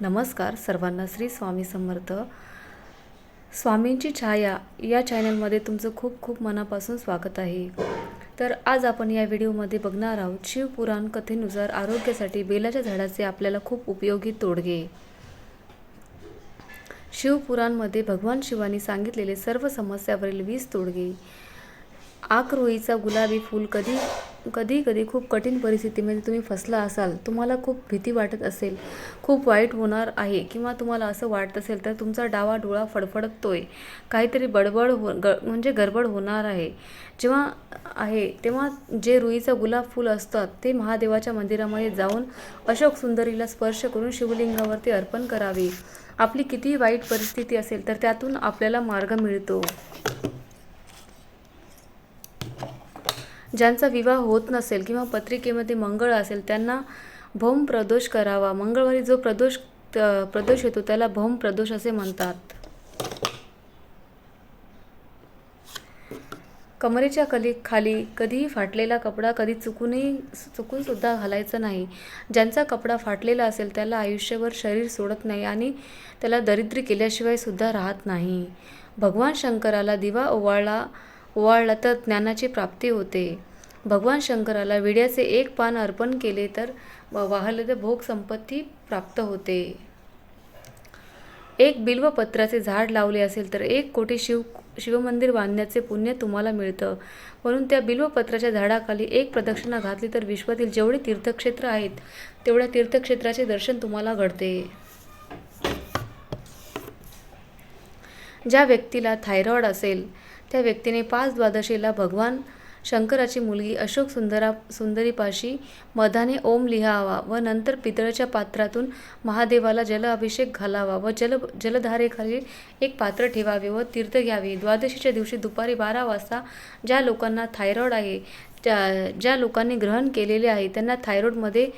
नमस्कार सर्वांना श्री स्वामी समर्थ. स्वामींची छाया या चॅनलमध्ये तुमचं खूप खूप मनापासून स्वागत आहे. तर आज आपण या व्हिडिओमध्ये बघणार आहोत शिवपुराण कथेनुसार आरोग्यासाठी बेलाच्या झाडाचे आपल्याला खूप उपयोगी तोडगे. शिवपुराणमध्ये भगवान शिवानी सांगितलेले सर्व समस्यावरील वीस तोडगे. आकरोईचा गुलाबी फूल कधी कधी कधी खूप कठीण परिस्थितीमध्ये तुम्ही फसला असाल तुम्हाला खूप भीती वाटत असेल खूप वाईट होणार आहे किंवा तुम्हाला असं वाटत असेल तर तुमचा डावा डोळा फडफडतोय. काहीतरी बडबड हो ग म्हणजे गडबड होणार आहे. जेव्हा आहे तेव्हा जे रुईचं गुलाब फूल असतात ते महादेवाच्या मंदिरामध्ये जाऊन अशोक सुंदरीला स्पर्श करून शिवलिंगावरती अर्पण करावे. आपली कितीही वाईट परिस्थिती असेल तर त्यातून आपल्याला मार्ग मिळतो. ज्यांचा विवाह होत नसेल किंवा पत्रिकेमध्ये मंगळ असेल त्यांना भौम प्रदोष करावा. मंगळवारी जो प्रदोष प्रदोष येतो त्याला भौम प्रदोष असे म्हणतात. कमरेच्या कली खाली कधीही फाटलेला कपडा कधी चुकूनही चुकून सुद्धा घालायचा नाही. ज्यांचा कपडा फाटलेला असेल त्याला आयुष्यभर शरीर सोडत नाही आणि त्याला दरिद्री केल्याशिवाय सुद्धा राहत नाही. भगवान शंकराला दिवा ओवाळला ओवाळला तर ज्ञानाची प्राप्ती होते. भगवान शंकराला विड्याचे एक पान अर्पण केले तर व- वाहले तर भोग संपत्ती प्राप्त होते. एक बिल्वपत्राचे झाड लावले असेल तर एक कोटी शिव शिवमंदिर बांधण्याचे पुण्य तुम्हाला मिळतं. म्हणून त्या बिल्वपत्राच्या झाडाखाली एक प्रदक्षिणा घातली तर विश्वातील जेवढे तीर्थक्षेत्र आहेत तेवढ्या तीर्थक्षेत्राचे दर्शन तुम्हाला घडते. ज्या व्यक्तीला थायरॉइड असेल त्या व्यक्तीने पाच द्वादशीला भगवान शंकराची मुलगी अशोक सुंदरा सुंदरीपाशी मधाने ओम लिहावा व नंतर पितळच्या पात्रातून महादेवाला जल अभिषेक घालावा व जल जलधारेखाली एक पात्र ठेवावे व तीर्थ घ्यावे. द्वादशीच्या दिवशी दुपारी बारा वाजता ज्या लोकांना थायरॉइड आहे ज्या ज्या लोकांनी ग्रहण केलेले आहे त्यांना थायरॉइडमध्ये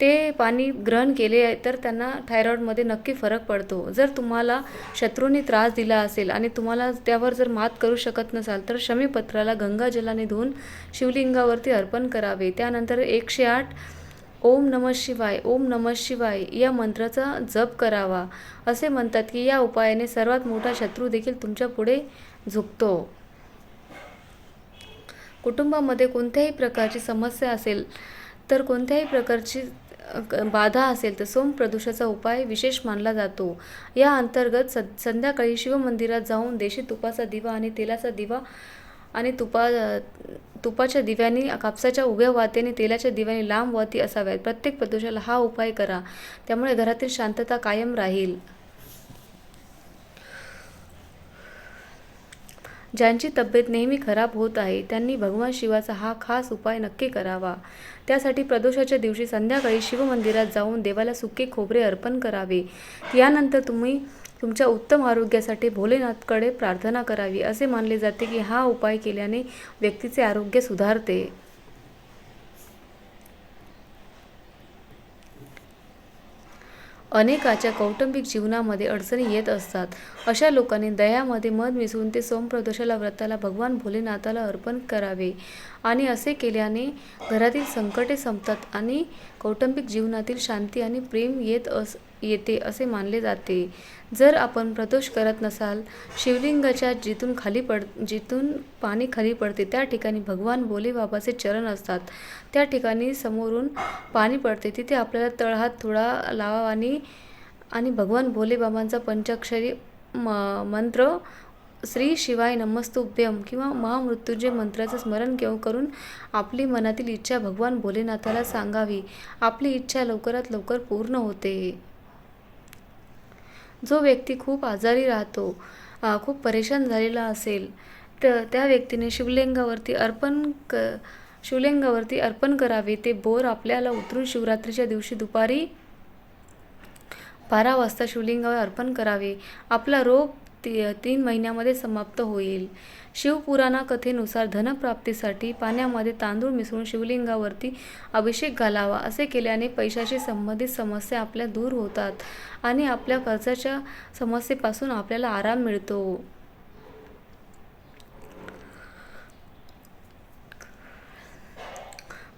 ते पाणी ग्रहण केले आहे तर त्यांना थायरॉईडमध्ये नक्की फरक पडतो. जर तुम्हाला शत्रूंनी त्रास दिला असेल आणि तुम्हाला त्यावर जर मात करू शकत नसाल तर शमीपत्राला गंगाजलाने धुवून शिवलिंगावरती अर्पण करावे. त्यानंतर एकशे आठ ओम नम शिवाय ओम नम शिवाय या मंत्राचा जप करावा. असे म्हणतात की या उपायाने सर्वात मोठा शत्रू देखील तुमच्यापुढे झुकतो. कुटुंबामध्ये कोणत्याही प्रकारची समस्या असेल तर कोणत्याही प्रकारची बाधा असेल तर सोम प्रदोषाचा उपाय विशेष मानला जातो. या अंतर्गत स संध्याकाळी शिवमंदिरात जाऊन देशी तुपाचा दिवा आणि तेलाचा दिवा आणि तुपा तुपाच्या दिव्याने कापसाच्या उभ्या वातीने तेलाच्या दिव्याने लांब वाती असाव्यात. प्रत्येक प्रदोषाला हा उपाय करा. त्यामुळे घरातील शांतता कायम राहील. ज्यांची तब्येत नेहमी खराब होत आहे त्यांनी भगवान शिवाचा हा खास उपाय नक्की करावा. त्यासाठी प्रदोषाच्या दिवशी संध्याकाळी शिवमंदिरात जाऊन देवाला सुके खोबरे अर्पण करावे. यानंतर तुम्ही तुमच्या उत्तम आरोग्यासाठी भोलेनाथकडे प्रार्थना करावी असे मानले जाते की हा उपाय केल्याने व्यक्तीचे आरोग्य सुधारते. अनेकाच्या कौटुंबिक जीवनामध्ये अडचणी येत असतात. अशा लोकांनी दह्यामध्ये मध मिसळून ते सोमप्रदोषाला व्रताला भगवान भोलेनाथाला अर्पण करावे आणि असे केल्याने घरातील संकटे संपतात आणि कौटुंबिक जीवनातील शांती आणि प्रेम येत अस येते असे मानले जाते. जर आपण प्रदोष करत नसाल शिवलिंगाच्या जिथून खाली पड जिथून पाणी खाली पडते त्या ठिकाणी भगवान भोले बाबाचे चरण असतात. त्या ठिकाणी समोरून पाणी पडते. तिथे आपल्याला तळहात थोडा लावा आणि आणि भगवान भोले बाबांचा पंचाक्षरी म मंत्र श्री शिवाय नमस्तुभ्यम किंवा महामृत्युंजय मंत्राचं स्मरण केव करून आपली मनातील इच्छा भगवान भोलेनाथाला सांगावी. आपली इच्छा लवकरात लवकर पूर्ण होते. जो व्यक्ती खूप आजारी राहतो खूप परेशान झालेला असेल तर त्या व्यक्तीने शिवलिंगावरती अर्पण क शिवलिंगावरती अर्पण करावे ते बोर आपल्याला उतरून शिवरात्रीच्या दिवशी दुपारी बारा वाजता शिवलिंगावर अर्पण करावे. आपला रोग ती तीन महिन्यामध्ये समाप्त होईल. शिवपुराणा कथेनुसार धनप्राप्तीसाठी पाण्यामध्ये तांदूळ मिसळून शिवलिंगावरती अभिषेक घालावा असे केल्याने पैशाशी संबंधित समस्या आपल्या दूर होतात आणि आपल्या कर्जाच्या समस्येपासून आपल्याला आराम मिळतो.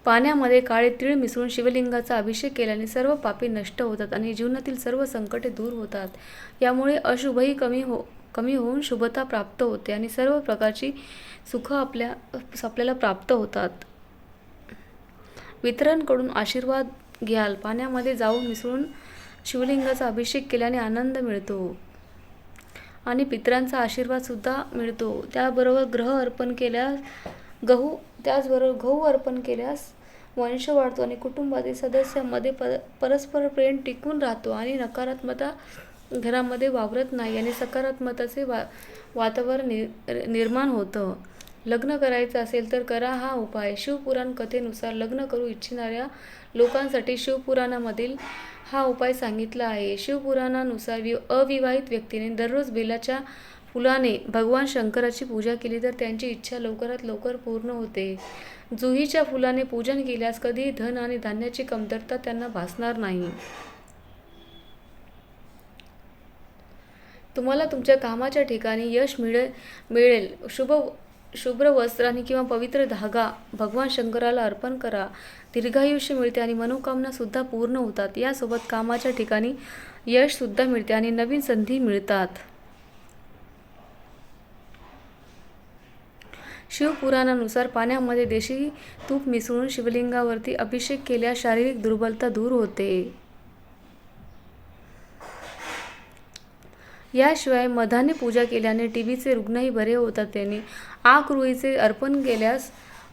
पाण्यामध्ये काळे तीळ मिसळून शिवलिंगाचा अभिषेक केल्याने सर्व पापी नष्ट होतात आणि जीवनातील सर्व संकटे दूर होतात. यामुळे अशुभही कमी हो कमी होऊन शुभता प्राप्त होते आणि सर्व प्रकारची सुख आपल्या आपल्याला प्राप्त होतात. वितरणकडून आशीर्वाद घ्याल. पाण्यामध्ये जाऊन मिसळून शिवलिंगाचा अभिषेक केल्याने आनंद मिळतो आणि पितरांचा आशीर्वादसुद्धा मिळतो. त्याबरोबर ग्रह अर्पण केल्यास गहू त्याचबरोबर गहू अर्पण केल्यास वंश वाढतो आणि कुटुंबातील सदस्यांमध्ये प परस्पर प्रेम टिकून राहतो आणि नकारात्मकता घरामध्ये वावरत नाही आणि सकारात्मकतेचे वा वातावरण नि निर्माण होतं. लग्न करायचं असेल तर करा हा उपाय. शिवपुराण कथेनुसार लग्न करू इच्छिणाऱ्या लोकांसाठी शिवपुराणामधील हा उपाय सांगितला आहे. शिवपुराणानुसार वि अविवाहित व्यक्तीने दररोज बेलाच्या फुलाने भगवान शंकराची पूजा केली तर त्यांची इच्छा लवकरात लवकर पूर्ण होते. जुहीच्या फुलाने पूजन केल्यास कधीही धन आणि धान्याची कमतरता त्यांना भासणार नाही. तुम्हाला तुमच्या कामाच्या ठिकाणी यश मिळेल मिळेल. शुभ शुभ्र वस्त्र आणि किंवा पवित्र धागा भगवान शंकराला अर्पण करा. दीर्घायुष्य मिळते आणि मनोकामनासुद्धा पूर्ण होतात. यासोबत कामाच्या ठिकाणी यशसुद्धा मिळते आणि नवीन संधी मिळतात. शिवपुराणानुसार पाण्यामध्ये देशी तूप मिसळून शिवलिंगावरती अभिषेक केल्यास शारीरिक दुर्बलता दूर होते. याशिवाय मधाने पूजा केल्याने टी व्हीचे रुग्णही बरे होतात. त्यांनी आक अर्पण केल्यास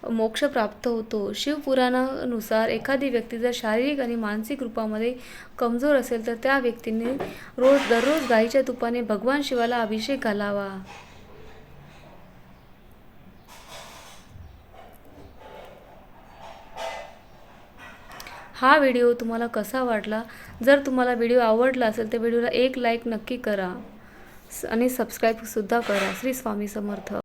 मोक्ष प्राप्त होतो. शिवपुराणानुसार एखादी व्यक्ती जर शारीरिक आणि मानसिक रूपामध्ये कमजोर असेल तर त्या व्यक्तीने रोज दररोज गाईच्या तुपाने भगवान शिवाला अभिषेक घालावा. हा व्हिडिओ तुम्हाला कसा वाटला? जर तुम्हाला व्हिडिओ आवडला असेल तर व्हिडिओला एक लाईक नक्की करा. स- आणि सबस्क्राईबसुद्धा करा. श्री स्वामी समर्थ.